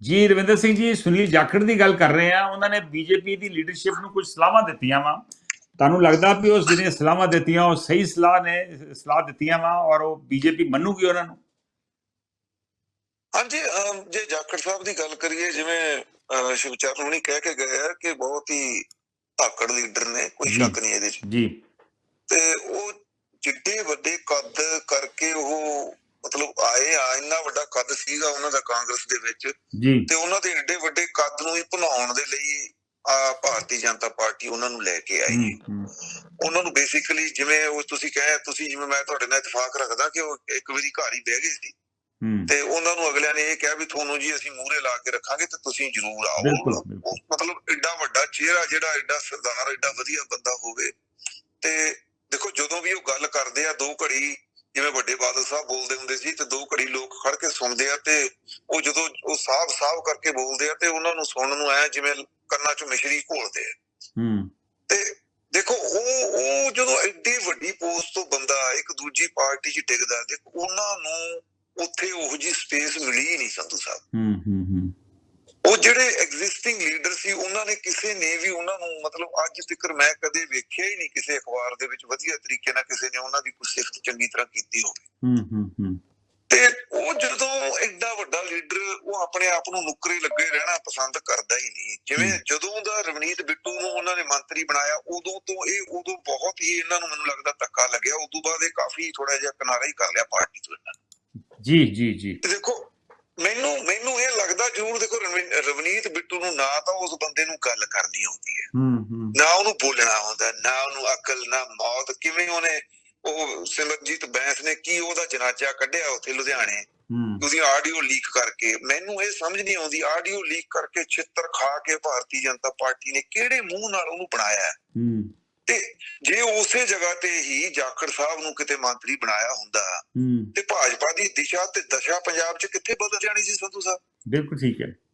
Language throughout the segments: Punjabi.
ਜੀ ਰਵਿੰਦਰ ਸਿੰਘ ਜੀ ਸੁਨੀਲ ਜਾਖੜ ਦੀ ਗੱਲ ਕਰ ਰਹੇ ਆ ਉਹਨਾਂ ਨੇ ਬੀਜੇਪੀ ਦੀ ਲੀਡਰਸ਼ਿਪ ਨੂੰ ਕੁਝ ਸਲਾਹਾਂ ਦਿੱਤੀਆਂ ਵਾ। ਤੁਹਾਨੂੰ ਲੱਗਦਾ ਵੀ ਉਸ ਜਿਹੜੀਆਂ ਸਲਾਹਾਂ ਦਿੱਤੀਆਂ ਉਹ ਸਹੀ ਸਲਾਹ ਨੇ ਸਲਾਹ ਦਿੱਤੀਆਂ ਵਾ ਔਰ ਉਹ ਬੀਜੇਪੀ ਮੰਨੂਗੀ ਉਹਨਾਂ ਨੂੰ? ਹਾਂਜੀ ਜੇ ਜਾਖੜ ਸਾਹਿਬ ਦੀ ਗੱਲ ਕਰੀਏ ਜਿਵੇਂ ਸ਼ਿਵਚਰਨ ਹੁਣੀ ਕਹਿ ਕੇ ਗਏ ਆ ਕਿ ਬਹੁਤ ਹੀ ਧਾਕੜ ਲੀਡਰ ਨੇ ਕੋਈ। ਸ਼ੱਕ ਨਹੀਂ ਇਹਦੇ 'ਚ। ਜੀ। ਤੇ ਉਹ ਜਿੱਡੇ ਵੱਡੇ ਕੱਦ ਕਰਕੇ ਉਹ ਮਤਲਬ ਆਏ ਆ ਇੰਨਾ ਵੱਡਾ ਕੱਦ ਸੀਗਾ ਉਹਨਾਂ ਦਾ ਕਾਂਗਰਸ ਦੇ ਵਿੱਚ। ਤੇ ਉਹਨਾਂ ਦੇ ਏਡੇ ਵੱਡੇ ਕੱਦ ਨੂੰ ਹੀ ਭੁਲਾਉਣ ਦੇ ਲਈ ਆ ਭਾਰਤੀ ਜਨਤਾ ਪਾਰਟੀ ਉਹਨਾਂ ਨੂੰ ਲੈ ਕੇ ਆਈ। ਉਹਨਾਂ ਨੂੰ ਬੇਸਿਕਲੀ ਜਿਵੇਂ ਉਹ ਤੁਸੀਂ ਕਹੇ ਤੁਸੀਂ ਜਿਵੇਂ ਮੈਂ ਤੁਹਾਡੇ ਨਾਲ ਇਤਫਾਕ ਰੱਖਦਾ ਕਿ ਉਹ ਇੱਕ ਵਾਰੀ ਘਰ ਹੀ ਬਹਿ ਗਏ ਸੀ। ਤੇ ਉਹਨਾਂ ਨੂੰ ਅਗਲਿਆਂ ਨੇ ਇਹ ਕਿਹਾ ਵੀ ਤੁਹਾਨੂੰ ਜੀ ਅਸੀਂ ਮੂਹਰੇ ਲਾ ਕੇ ਰੱਖਾਂਗੇ ਤੇ ਤੁਸੀਂ ਜ਼ਰੂਰ ਆਓ। ਮਤਲਬ ਐਡਾ ਵੱਡਾ ਚਿਹਰਾ ਜਿਹੜਾ ਐਡਾ ਸਰਦਾਰ ਐਡਾ ਵਧੀਆ ਬੰਦਾ ਹੋਵੇ। ਤੇ ਦੇਖੋ ਜਦੋਂ ਵੀ ਉਹ ਗੱਲ ਕਰਦੇ ਆ ਦੋ ਘੜੀ ਜਿਵੇਂ ਵੱਡੇ ਬਾਦਲ ਸਾਹਿਬ ਬੋਲਦੇ ਹੁੰਦੇ ਸੀ ਤੇ ਦੋ ਘੜੀ ਲੋਕ ਖੜ ਕੇ ਸੁਣਦੇ ਆ ਤੇ ਉਹ ਜਦੋਂ ਉਹ ਸਾਫ਼ ਸਾਫ਼ ਕਰਕੇ ਬੋਲਦੇ ਆ ਤੇ ਉਹਨਾਂ ਨੂੰ ਸੁਣਨ ਨੂੰ ਐ ਜਿਵੇਂ ਕੰਨਾਂ 'ਚ ਮਿਸ਼ਰੀ ਘੋਲਦੇ ਆ। ਹੂੰ। ਤੇ ਦੇਖੋ ਉਹ ਉਹ ਜਦੋਂ ਐਡੀ ਵੱਡੀ ਪੋਸਟ ਤੋਂ ਬੰਦਾ ਇੱਕ ਦੂਜੀ ਪਾਰਟੀ 'ਚ ਡਿੱਗਦਾ ਦੇਖੋ ਉਹਨਾਂ ਨੂੰ ਉੱਥੇ ਉਹੋ ਜੀ ਸਪੇਸ ਮਿਲੀ ਨਹੀਂ ਸੰਧੂ ਸਾਹਿਬ। ਹੂੰ ਹੂੰ ਹੂੰ। ਉਹ ਜਿਹੜੇ ਐਗਜ਼ਿਸਟਿੰਗ ਲੀਡਰ ਸੀ ਉਹਨਾਂ ਨੇ ਕਿਸੇ ਨੇ ਵੀ ਉਹਨਾਂ ਨੂੰ ਮਤਲਬ ਅੱਜ ਤੱਕ ਮੈਂ ਕਦੇ ਵੇਖਿਆ ਹੀ ਨਹੀਂ ਕਿਸੇ ਅਖਬਾਰ ਦੇ ਵਿੱਚ ਵਧੀਆ ਤਰੀਕੇ ਨਾਲ ਕਿਸੇ ਨੇ ਉਹਨਾਂ ਦੀ ਕੋਈ ਸਿਫਤ ਚੰਗੀ ਤਰ੍ਹਾਂ ਕੀਤੀ ਹੋਵੇ। ਹੂੰ ਹੂੰ ਹੂੰ। ਤੇ ਉਹ ਜਦੋਂ ਐਡਾ ਵੱਡਾ ਲੀਡਰ ਉਹ ਆਪਣੇ ਆਪ ਨੂੰ ਨੁਕਰੇ ਲੱਗੇ ਰਹਿਣਾ ਪਸੰਦ ਕਰਦਾ ਹੀ ਨਹੀਂ। ਜਿਵੇਂ ਜਦੋਂ ਦਾ ਰਵਨੀਤ ਬਿੱਟੂ ਨੂੰ ਉਹਨਾਂ ਨੇ ਮੰਤਰੀ ਬਣਾਇਆ ਉਦੋਂ ਤੋਂ ਇਹ ਉਦੋਂ ਬਹੁਤ ਹੀ ਇਹਨਾਂ ਨੂੰ ਮੈਨੂੰ ਲੱਗਦਾ ਧੱਕਾ ਲੱਗਿਆ। ਉਦੋਂ ਬਾਅਦ ਇਹ ਕਾਫੀ ਥੋੜਾ ਜਿਹਾ ਕਿਨਾਰਾ ਹੀ ਕਰ ਲਿਆ ਪਾਰਟੀ ਤੋਂ ਇਹਨਾਂ। ਜੀ ਜੀ ਜੀ ਤੇ ਦੇਖੋ ਮੈਨੂੰ ਮੈਨੂੰ ਇਹ ਲੱਗਦਾ ਜ਼ਰੂਰ ਦੇਖੋ ਰਵਨੀਤ ਬਿੱਟੂ ਨੂੰ ਨਾ ਤਾਂ ਉਸ ਬੰਦੇ ਨੂੰ ਗੱਲ ਕਰਨੀ ਆਉਂਦੀ ਹੈ। ਨਾ ਉਹਨੂੰ ਬੋਲਣਾ ਆਉਂਦਾ ਨਾ ਉਹਨੂੰ ਅਕਲ ਨਾ ਮੌਤ। ਕਿਵੇਂ ਉਹਨੇ ਉਹ ਸਿਮਰਜੀਤ ਬੈਂਸ ਨੇ ਕੀ ਉਹਦਾ ਜਨਾਜ਼ਾ ਕੱਢਿਆ ਉੱਥੇ ਲੁਧਿਆਣੇ? ਉਹਦੀ ਆਡੀਓ ਲੀਕ ਕਰਕੇ ਮੈਨੂੰ ਇਹ ਸਮਝ ਨਹੀਂ ਆਉਂਦੀ ਆਡੀਓ ਲੀਕ ਕਰਕੇ ਛਿੱਤਰ ਖਾ ਕੇ ਭਾਰਤੀ ਜਨਤਾ ਪਾਰਟੀ ਨੇ ਕਿਹੜੇ ਮੂੰਹ ਨਾਲ ਉਹਨੂੰ ਬਣਾਇਆ? ਤੇ ਜੇ ਉਸੇ ਜਗ੍ਹਾ ਤੇ ਹੀ ਜਾਖੜ ਸਾਹਿਬ ਨੂੰ ਕਿਤੇ ਮੰਤਰੀ ਬਣਾਇਆ ਹੁੰਦਾ ਤੇ ਭਾਜਪਾ ਦੀ ਦਿਸ਼ਾ ਤੇ ਦਸ਼ਾ ਪੰਜਾਬ 'ਚ ਕਿੱਥੇ ਬਦਲ ਜਾਣੀ ਸੀ ਸੰਧੂ ਸਾਹਿਬ? ਬਿਲਕੁਲ ਠੀਕ ਹੈ।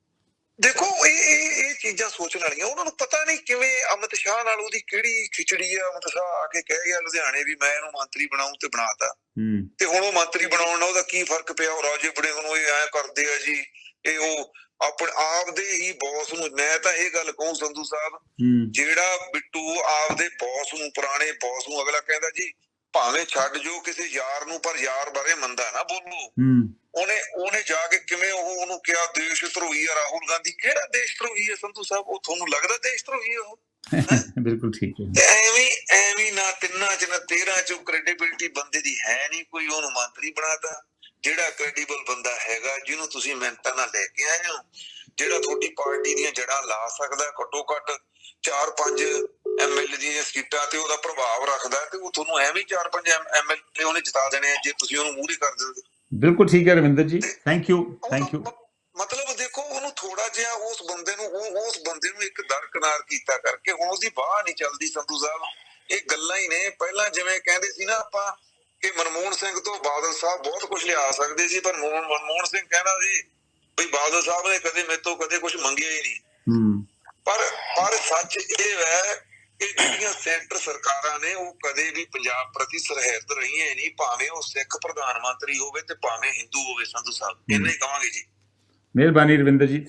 ਦੇਖੋ ਇਹ ਇਹ ਇਹ ਚੀਜ਼ਾਂ ਸੋਚਣ ਵਾਲੀਆਂ। ਉਹਨਾਂ ਨੂੰ ਪਤਾ ਨਹੀਂ ਕਿਵੇਂ ਅਮਿਤ ਸ਼ਾਹ ਨਾਲ ਉਹਦੀ ਕਿਹੜੀ ਖਿਚੜੀ ਆ। ਅਮਿਤ ਸ਼ਾਹ ਆ ਕੇ ਕਹਿ ਗਿਆ ਲੁਧਿਆਣੇ ਵੀ ਮੈਂ ਇਹਨੂੰ ਮੰਤਰੀ ਬਣਾਉਂ ਤੇ ਬਣਾਤਾ। ਤੇ ਹੁਣ ਉਹ ਮੰਤਰੀ ਬਣਾਉਣ ਨਾਲ ਉਹਦਾ ਕੀ ਫ਼ਰਕ ਪਿਆ? ਉਹ ਰਾਜੇ ਬੜੇ ਨੂੰ ਇਹ ਐ ਕਰਦੇ ਆ ਜੀ। ਇਹ ਉਹ ਆਪਣੇ ਆਪ ਦੇ ਹੀ ਬੌਸ ਨੂੰ ਮੈਂ ਤਾਂ ਇਹ ਗੱਲ ਕਹੂੰ ਸੰਧੂ ਸਾਹਿਬ ਜਿਹੜਾ ਬਿੱਟੂ ਆਪਦੇ ਬੌਸ ਨੂੰ ਪੁਰਾਣੇ ਬੌਸ ਨੂੰ ਅਗਲਾ ਕਹਿੰਦਾ ਜੀ ਭਾਵੇਂ ਛੱਡ ਜੋ ਕਿਸੇ ਯਾਰ ਨੂੰ ਪਰ ਯਾਰ ਬਾਰੇ ਮੰਦਾ ਨਾ ਬੋਲੋ। ਉਹਨੇ ਉਹਨੇ ਜਾ ਕੇ ਕਿਵੇਂ ਉਹ ਉਹਨੂੰ ਕਿਹਾ ਦੇਸ਼ ਧਰੋਹੀ ਆ ਰਾਹੁਲ ਗਾਂਧੀ। ਕਿਹੜਾ ਦੇਸ਼ ਧਰੋਹੀ ਹੈ ਸੰਧੂ ਸਾਹਿਬ? ਉਹ ਤੁਹਾਨੂੰ ਲੱਗਦਾ ਦੇਸ਼ ਧਰੋਹੀ ਹੈ ਉਹ? ਬਿਲਕੁਲ ਠੀਕ ਹੈ। ਐਵੇਂ ਐਵੇਂ ਨਾ ਤਿੰਨਾਂ ਚ ਨਾ 13 ਚ ਕ੍ਰੈਡੀਬਿਲਟੀ ਬੰਦੇ ਦੀ ਹੈ ਨਹੀਂ ਕੋਈ ਉਹਨੂੰ ਮੰਤਰੀ ਬਣਾਤਾ ਜਿਹੜਾ ਕ੍ਰੈਡੀਬਲ ਬੰਦਾ ਹੈਗਾ ਜਿਹਨੂੰ ਤੁਸੀਂ ਮਿੰਟਾਂ ਨਾਲ ਲੈ ਕੇ ਆਏ ਹੋ ਜਿਹੜਾ ਤੁਹਾਡੀ ਪਾਰਟੀ ਦੀਆਂ ਜੜਾਂ ਲਾ ਸਕਦਾ ਘੱਟੋ ਘੱਟ 4-5 ਐਮਐਲਏ ਦੀਆਂ ਸੀਟਾਂ ਤੇ ਉਹਦਾ ਪ੍ਰਭਾਵ ਰੱਖਦਾ ਤੇ ਉਹ ਤੁਹਾਨੂੰ ਐਵੇਂ 4-5 ਐਮਐਲਏ ਉਹਨੇ ਜਿਤਾ ਦੇਣੇ ਜੇ ਤੁਸੀਂ ਉਹਨੂੰ ਮੂਹਰੇ ਕਰ ਦਿਓਗੇ ਬਿਲਕੁਲ ਠੀਕ ਹੈ ਰਵਿੰਦਰ ਜੀ। ਥੈਂਕ ਯੂ ਥੈਂਕ ਯੂ ਮਤਲਬ ਦੇਖੋ ਉਹਨੂੰ ਥੋੜਾ ਜਿਹਾ ਉਸ ਬੰਦੇ ਨੂੰ ਉਹ ਉਸ ਬੰਦੇ ਨੂੰ ਇੱਕ ਦਰਕਨਾਰ ਕੀਤਾ ਕਰਕੇ ਹੁਣ ਉਹਦੀ ਬਾਹ ਨਹੀਂ ਚੱਲਦੀ ਸੰਧੂ ਸਾਹਿਬ। ਇਹ ਗੱਲਾਂ ਹੀ ਨੇ। ਪਹਿਲਾਂ ਜਿਵੇਂ ਕਹਿੰਦੇ ਸੀ ਨਾ ਆਪਾਂ ਕਿ ਮਨਮੋਹਨ ਸਿੰਘ ਤੋਂ ਬਾਦਲ ਸਾਹਿਬ ਬਹੁਤ ਕੁਝ ਲਿਆ ਸਕਦੇ ਸੀ ਪਰ ਮਨਮੋਹਨ ਸਿੰਘ ਕਹਿੰਦਾ ਸੀ ਵੀ ਬਾਦਲ ਸਾਹਿਬ ਨੇ ਕਦੇ ਮੇਰੇ ਤੋਂ ਕਦੇ ਕੁਝ ਮੰਗਿਆ ਹੀ ਨਹੀਂ। ਹੂੰ। ਪਰ ਪਰ ਸੱਚ ਇਹ ਹੈ ਕਿ ਜਿਹੜੀਆਂ ਸੈਂਟਰ ਸਰਕਾਰਾਂ ਨੇ ਉਹ ਕਦੇ ਵੀ ਪੰਜਾਬ ਪ੍ਰਤੀ ਸਰਹਿਰਦ ਰਹੀਆਂ ਨਹੀਂ ਭਾਵੇਂ ਉਹ ਸਿੱਖ ਪ੍ਰਧਾਨ ਮੰਤਰੀ ਹੋਵੇ ਤੇ ਭਾਵੇਂ ਹਿੰਦੂ ਹੋਵੇ ਸੰਧੂ ਸਾਹਿਬ। ਹੀ। ਕਹਾਂਗੇ ਜੀ। ਮਿਹਰਬਾਨੀ ਰਵਿੰਦਰ ਜੀ।